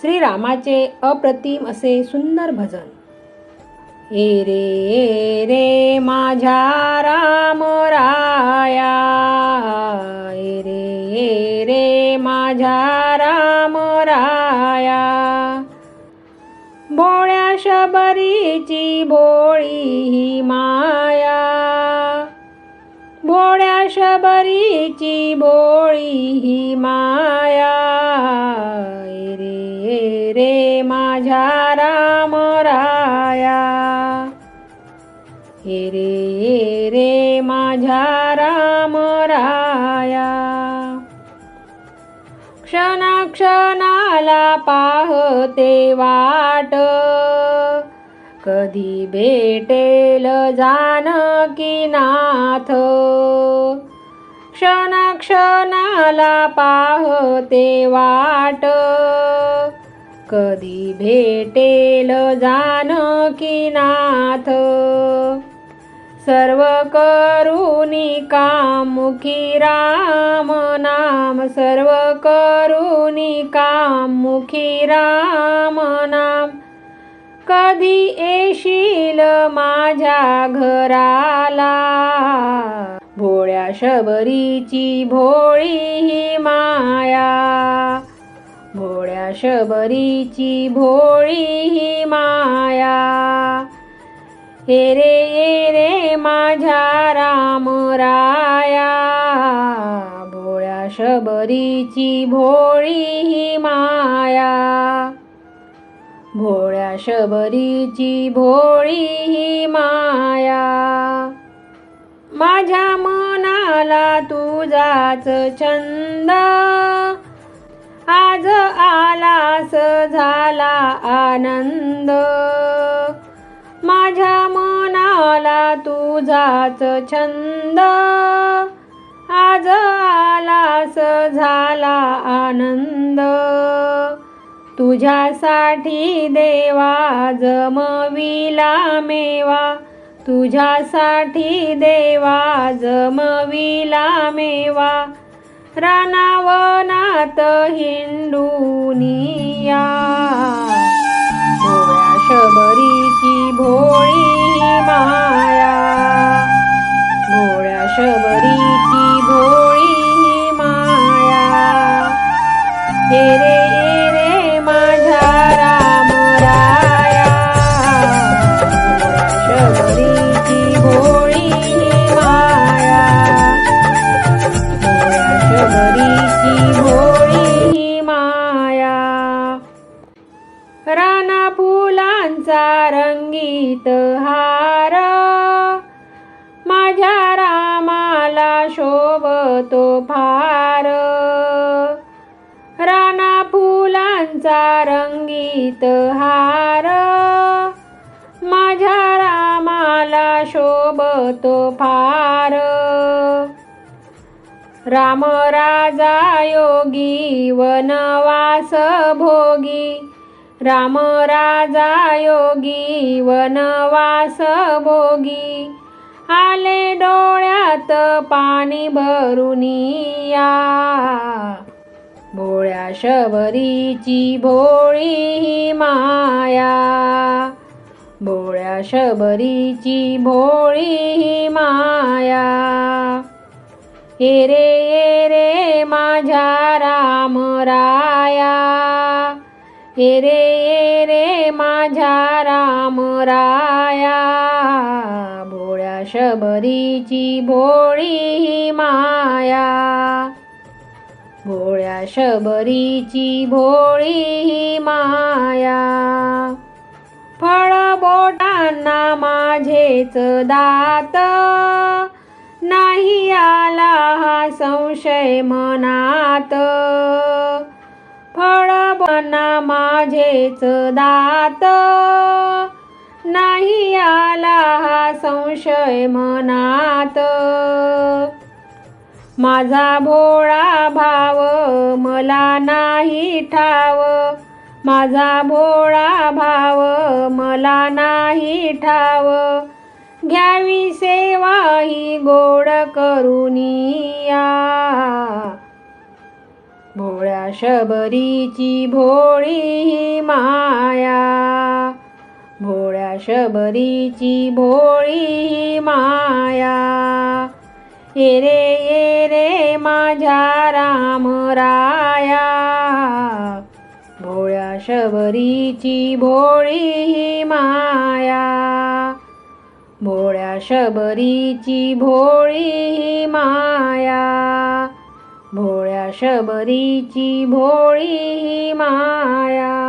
श्रीरामाचे अप्रतिम असे सुंदर भजन. ए रे ए रे माझ्या राम राया. ए रे ए रे माझ्या राम राया. भोळ्या शबरीची भोळी ही माया. बरीची बोळी भोळी ही माया. रे ए रे माझ्या राम राया. ए रे रे माझ्या राम राया. क्षणाक्षणाला पाहते वाट. कधी भेटेल जानकी नाथ क्षणाक्षणाला पाहते वाट. कधी भेटेल जानकी नाथ सर्व करुणी कामुखी राम नाम. सर्व करुणी कामुखी राम नाम. कधी येशील माझ्या घराला? भोळ्या शबरीची भोळी ही माया भोळ्या शबरीची भोळी ही माया हे रे ये रे माझ्या राम राया भोळ्या शबरीची भोळी ही माया भोळ्या शबरीची भोळी ही माया माझ्या मनाला तुझाच छंद. आज आलास झाला आनंद. माझ्या मनाला तुझाच छंद. आज आलास झाला आनंद. तुझ्यासाठी देवा जमविला मेवा. तुझ्यासाठी देवा जमविला मेवा. रानावनात हिंडूनिया शबरीची भोळी तो फार राणा फुलांचा रंगीत हार. माझ्या रामाला शोभतो फार. राम राजा योगी वनवास भोगी. राम राजा योगी वनवास भोगी. आले डोळ्यात पाणी भरुनिया भोळ्या शबरीची भोळी ही माया. भोळ्या शबरीची भोळी ही माया. एरे रे ये रे माझ्या राम राया. हे रे ये रे माझ्या राम राया. शबरीची भोळी माया. भोळ्या शबरीची भोळी माया. फळ बोटांना माझेच दात. नाही आला हा संशय मनात. फळ बना माझेच दात. नाही आला हा संशय मनात. माझा भोळा भाव मला नाही ठाव. माझा भोळा भाव मला नाही ठाव. घ्यावी सेवा ही गोड करुनिया. भोळ्या शबरीची भोळी ही मा शबरीची भोळी ही माया ये रे ये रे माझ्या राम राया भोळ्या शबरीची भोळी ही माया भोळ्या शबरीची भोळी ही माया भोळ्या शबरीची भोळी ही माया